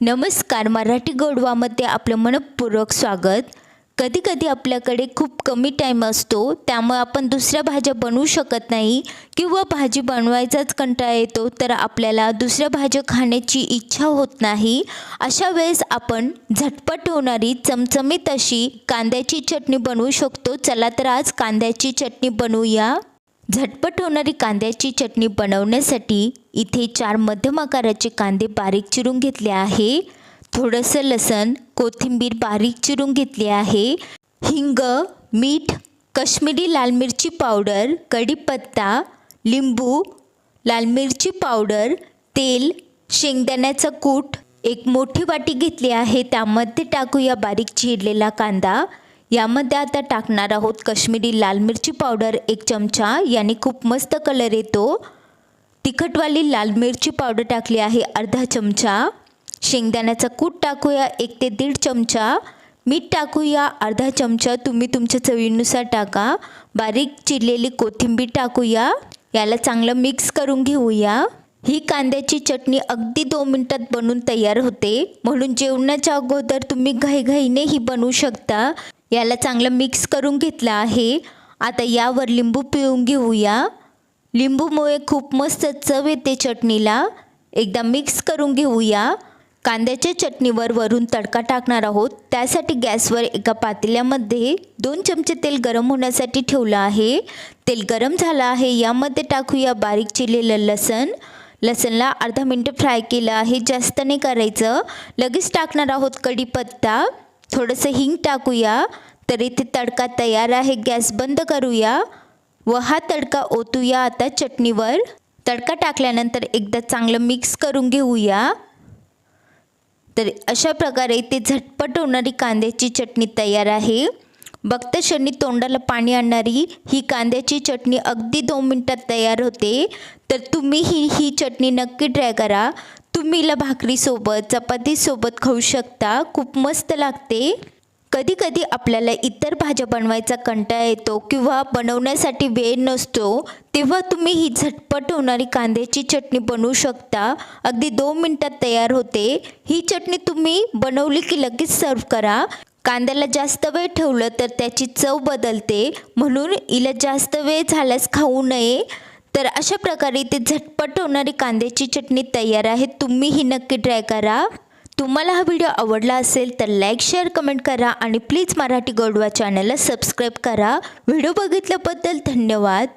नमस्कार मराठी गोडवामध्ये आपलं मनपूर्वक स्वागत. कधी कधी आपल्याकडे खूप कमी टाईम असतो त्यामुळे आपण दुसऱ्या भाज्या बनवू शकत नाही किंवा भाजी बनवायचाच कंटाळा येतो तर आपल्याला दुसऱ्या भाज्या खाण्याची इच्छा होत नाही. अशा वेळेस आपण झटपट होणारी चमचमीत अशी कांद्याची चटणी बनवू शकतो. चला तर आज कांद्याची चटणी बनवूया. झटपट होणारी कांद्याची चटणी बनवण्यासाठी इथे चार मध्यम आकाराचे कांदे बारीक चिरून घेतले आहे. थोडंसं लसण कोथिंबीर बारीक चिरून घेतली आहे. हिंग मीठ कश्मीरी लाल मिरची पावडर कढीपत्ता लिंबू लाल मिरची पावडर तेल शेंगदाण्याचं कूट एक मोठी वाटी घेतली आहे. त्यामध्ये टाकूया बारीक चिरलेला कांदा. यामध्ये आता टाकणार आहोत कश्मीरी लाल मिरची पावडर एक चमचा याने खूप मस्त कलर येतो. तिखटवाली लाल मिरची पावडर टाकली आहे अर्धा चमचा. शेंगदाण्याचा कूट टाकूया एक ते दीड चमचा. मीठ टाकूया अर्धा चमचा तुम्ही तुमच्या चवीनुसार टाका. बारीक चिरलेली कोथिंबीर टाकूया. याला चांगलं मिक्स करून घेऊया. ही कांद्याची चटणी अगदी दोन मिनटात बनून तयार होते. म्हणून जेवणाच्या अगोदर तुम्ही घाईघाईने ही बनवू शकता. याला चांगलं मिक्स करून घेतलं आहे. आता यावर लिंबू पिळून घेऊया. लिंबूमुळे खूप मस्त चव येते चटणीला. एकदा मिक्स करून घेऊया. कांद्याच्या चटणीवर वरून तडका टाकणार आहोत. त्यासाठी गॅसवर एका पातेल्यामध्ये दोन चमचे तेल गरम होण्यासाठी ठेवलं आहे. तेल गरम झालं आहे यामध्ये टाकूया बारीक चिरलेलं लसण. लसणला अर्धा मिनटं फ्राय केलं आहे जास्त नाही करायचं. लगेच टाकणार आहोत कढीपत्ता. थोडंसं हिंग टाकूया तर इथे तडका तयार आहे गॅस बंद करूया. व हा तडका ओतूया आता चटणीवर. तडका टाकल्यानंतर एकदा चांगलं मिक्स करून घेऊया. तर अशा प्रकारे ते झटपट होणारी कांद्याची चटणी तयार आहे. बघता क्षणी तोंडाला पाणी आणणारी ही कांद्याची चटणी अगदी दोन मिनटात तयार होते. तर तुम्ही ही ही चटणी नक्की ट्राय करा. तुम्ही हिला भाकरीसोबत चपातीसोबत खाऊ शकता. खूप मस्त लागते. कधी कधी आपल्याला इतर भाज्या बनवायचा कंटाळा येतो किंवा बनवण्यासाठी वेळ नसतो तेव्हा तुम्ही ही झटपट होणारी कांद्याची चटणी बनवू शकता. अगदी दोन मिनटात तयार होते. ही चटणी तुम्ही बनवली की लगेच सर्व करा. कांद्याला जास्त वेळ ठेवलं तर त्याची चव बदलते. म्हणून हिला जास्त वेळ झाल्यास खाऊ नये. तर अशा प्रकारे ते झटपट होणारी कांद्याची चटणी तयार आहे. तुम्ही ही नक्की ट्राय करा. तुम्हाला हा व्हिडिओ आवडला असेल तर लाईक शेअर कमेंट करा आणि प्लीज मराठी गोडवा चॅनलला सबस्क्राईब करा. व्हिडिओ बघितल्याबद्दल धन्यवाद.